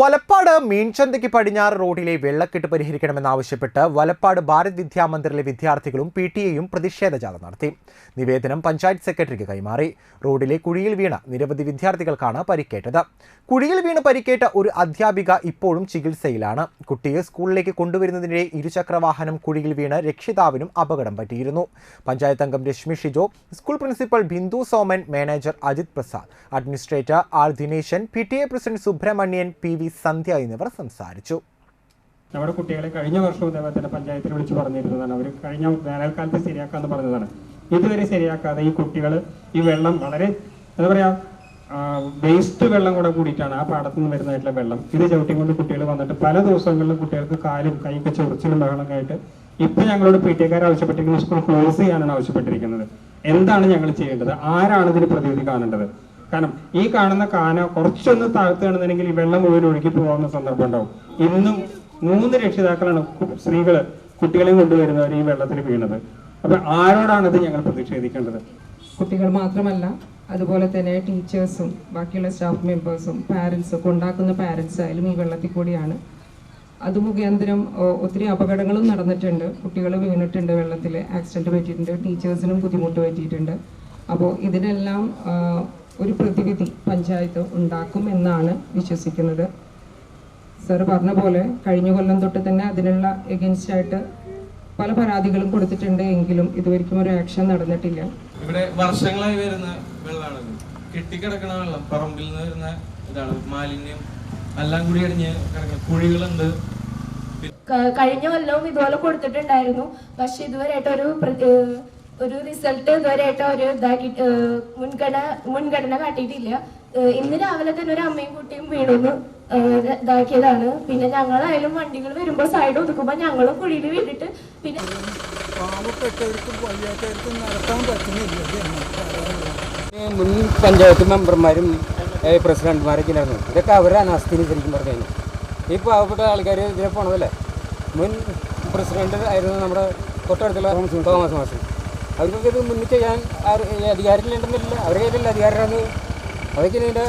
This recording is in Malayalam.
വലപ്പാട് മീൻചന്തയ്ക്ക് പടിഞ്ഞാറ് റോഡിലെ വെള്ളക്കെട്ട് പരിഹരിക്കണമെന്നാവശ്യപ്പെട്ട് വലപ്പാട് ഭാരത് വിദ്യാമന്ദിറിലെ വിദ്യാർത്ഥികളും പി ടി എയും പ്രതിഷേധ ജാഥ നടത്തി. നിവേദനം പഞ്ചായത്ത് സെക്രട്ടറിക്ക് കൈമാറി. റോഡിലെ കുഴിയിൽ വീണ നിരവധി വിദ്യാർത്ഥികൾക്കാണ് പരിക്കേറ്റത്. കുഴിയിൽ വീണ് പരിക്കേറ്റ ഒരു അധ്യാപിക ഇപ്പോഴും ചികിത്സയിലാണ്. കുട്ടിയെ സ്കൂളിലേക്ക് കൊണ്ടുവരുന്നതിനിടെ ഇരുചക്രവാഹനം കുഴിയിൽ വീണ് രക്ഷിതാവിനും അപകടം പറ്റിയിരുന്നു. പഞ്ചായത്ത് അംഗം Rashmi Shijo school principal Bindu Soman manager Ajith Prasad administrator R Dineshan P T A president Subramanian P V Sandhya എന്നിവർ സംസാരിച്ചു. നമ്മുടെ കുട്ടികളെ കഴിഞ്ഞ വർഷവും ഇതേപോലെ തന്നെ പഞ്ചായത്തിൽ വിളിച്ച് പറഞ്ഞിരുന്നതാണ്. അവർ കഴിഞ്ഞ വേനൽക്കാലത്ത് ശരിയാക്കാന്ന് പറഞ്ഞതാണ്. ഇതുവരെ ശരിയാക്കാതെ ഈ കുട്ടികൾ ഈ വെള്ളം വളരെ എന്താ പറയാ വേസ്റ്റ് വെള്ളം കൂടെ കൂടിയിട്ടാണ് ആ പാടത്തു നിന്ന് വരുന്നതായിട്ടുള്ള വെള്ളം. ഇത് ചവിട്ടി കൊണ്ട് കുട്ടികൾ വന്നിട്ട് പല ദിവസങ്ങളിലും കുട്ടികൾക്ക് കാലും കൈയൊക്കെ ചൊറിച്ചിലും ബഹളമൊക്കെ ഇപ്പൊ ഞങ്ങളോട് പി ടി എക്കാർ ആവശ്യപ്പെട്ടിരിക്കുന്ന സ്കൂൾ ക്ലോസ് ചെയ്യാനാണ് ആവശ്യപ്പെട്ടിരിക്കുന്നത്. എന്താണ് ഞങ്ങൾ ചെയ്യേണ്ടത്? ആരാണ് ഇതിന് പ്രതിവിധി കാണേണ്ടത്? കാരണം ഈ കാണുന്ന കാന കുറച്ചൊന്ന് താഴ്ത്തുകയാണെന്നുണ്ടെങ്കിൽ ഈ വെള്ളം മുഴുവൻ ഒഴുകി പോകാവുന്ന സന്ദർഭം ഉണ്ടാവും. ഇന്നും മൂന്ന് രക്ഷിതാക്കളാണ് സ്ത്രീകൾ കുട്ടികളെയും കൊണ്ടുവരുന്നവർ ഈ വെള്ളത്തിൽ വീണത്. അപ്പൊ ആരോടാണ് ഇത് ഞങ്ങൾ പ്രതിഷേധിക്കേണ്ടത്? കുട്ടികൾ മാത്രമല്ല അതുപോലെ തന്നെ ടീച്ചേഴ്സും ബാക്കിയുള്ള സ്റ്റാഫ് മെമ്പേഴ്സും പാരൻസും ഒക്കെ ഉണ്ടാക്കുന്ന പാരൻസ് ആയാലും ഈ വെള്ളത്തിൽ കൂടിയാണ്. അത് മുഖാന്തരം ഒത്തിരി അപകടങ്ങളും നടന്നിട്ടുണ്ട്. കുട്ടികൾ വീണിട്ടുണ്ട് വെള്ളത്തിൽ ആക്സിഡന്റ് പറ്റിയിട്ടുണ്ട് ടീച്ചേഴ്സിനും ബുദ്ധിമുട്ട് പറ്റിയിട്ടുണ്ട്. അപ്പോൾ ഇതിനെല്ലാം ഒരു പ്രതിവിധി പഞ്ചായത്ത് ഉണ്ടാക്കും എന്നാണ് വിശ്വസിക്കുന്നത്. സർ പറഞ്ഞ പോലെ കഴിഞ്ഞ കൊല്ലം തൊട്ട് തന്നെ അതിനുള്ള എഗൻസ്റ്റ് ആയിട്ട് പല പരാതികളും കൊടുത്തിട്ടുണ്ട് എങ്കിലും ഇതുവരെയ്ക്കും ഒരു ആക്ഷൻ നടന്നിട്ടില്ല. ഇവിടെ വർഷങ്ങളായി വരുന്ന വെള്ളമാണ്. കെട്ടിക്കിടക്കണ വെള്ളം പറമ്പിൽ നിന്ന് വരുന്ന ഇതാണ് മാലിന്യം. എല്ലാം കൂടി അടിഞ്ഞ് കിടക്കുന്ന കുഴികളുണ്ട്. കഴിഞ്ഞ കൊല്ലവും ഇതുപോലെ കൊടുത്തിട്ടുണ്ടായിരുന്നു. പക്ഷെ ഇതുവരെയായിട്ട് ഒരു ഒരു റിസൾട്ട് ഇതുവരെയായിട്ട് ഒരു ഇതാക്കി മുൻഗണ മുൻഗണന മുൻഗണന കാട്ടിയിട്ടില്ല ഇന്ന് രാവിലെ തന്നെ ഒരു അമ്മയും കുട്ടിയും വീണുന്ന് ഇതാക്കിയതാണ്. പിന്നെ ഞങ്ങളായാലും വണ്ടികൾ വരുമ്പോൾ സൈഡ് ഒതുക്കുമ്പോൾ ഞങ്ങളും കുഴിയിൽ വീണിട്ട് പിന്നെ പാവപ്പെട്ടവർക്കും വയ്യാത്തവർക്കും നടത്താൻ പറ്റുന്നില്ല മുൻ പഞ്ചായത്ത് മെമ്പർമാരും പ്രസിഡന്റുമാരൊക്കെ ഉണ്ടായിരുന്നു ഇതൊക്കെ അവരെ അസ്ഥിനി ശരിക്കും പറഞ്ഞു കഴിഞ്ഞാൽ. ഈ പാവപ്പെട്ട ആൾക്കാർ ഇതിനെ പോണതല്ലേ? മുൻ പ്രസിഡന്റ് ആയിരുന്നു നമ്മുടെ തൊട്ടടുത്തുള്ള തോമസ് മാസ്റ്റർ അവർക്കൊക്കെ ഇത് ചെയ്യാൻ ആര് ഉണ്ടെന്നില്ല അധികാരത്തിലുണ്ടെന്നില്ല അവരുടെ കയ്യിലല്ല അധികാരമാണ് അതൊക്കെ ഇതിന്റെ